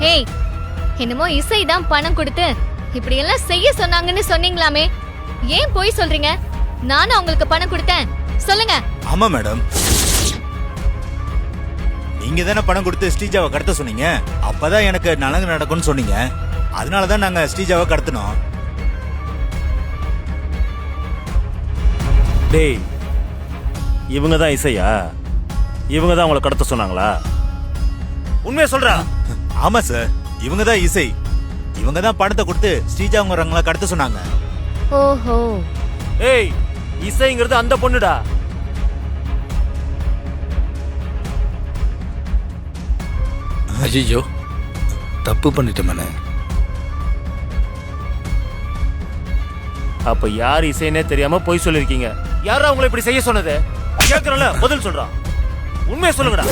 Hey என்னமோ இசை தான் பணம் கொடுத்து இப்படி எல்லாம் செய்ய சொன்னாங்கன்னு சொன்னீங்களாமே. ஏன் போய் சொல்றீங்க? நானும் அவங்களுக்கு பணம் கொடுத்தேன். சொல்லுங்க. ஆமா மேடம். நீங்க தானே பணம் கொடுத்து ஸ்ரீஜாவை கடத்த சொன்னீங்க? அப்பதான் எனக்கு நலங்கு நடக்கும்னு சொன்னீங்க. அதனாலதான் நாங்க ஸ்ரீஜாவை கடத்தினோம். டேய் இவங்க தான் இசையா? இவங்க தான் உங்களை கடத்த சொன்னாங்களா? உண்மையை சொல்றா. ஆமா சார் இவங்க தான் இசை. இவங்க தான் பணத்தை கொடுத்து ஸ்ரீஜாங்கிறவங்கள கடத்த சொன்னாங்க. ஓஹோ. ஏய் இசைங்கிறது அந்த பொண்ணுடா. அஜிஜோ தப்பு பண்ணிட்டோமே அப்ப யார் இசைன்னே தெரியாம போய் சொல்லிருக்கீங்க யாரா உங்களை இப்படி செய்ய சொன்னது? கேக்குறல பதில் சொல்றான். உண்மையை சொல்லுங்கடா.